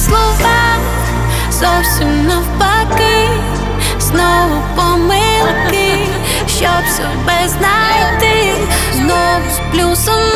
слова зовсім навпаки, знову помилки, щоб себе знайти, знову з плюсом.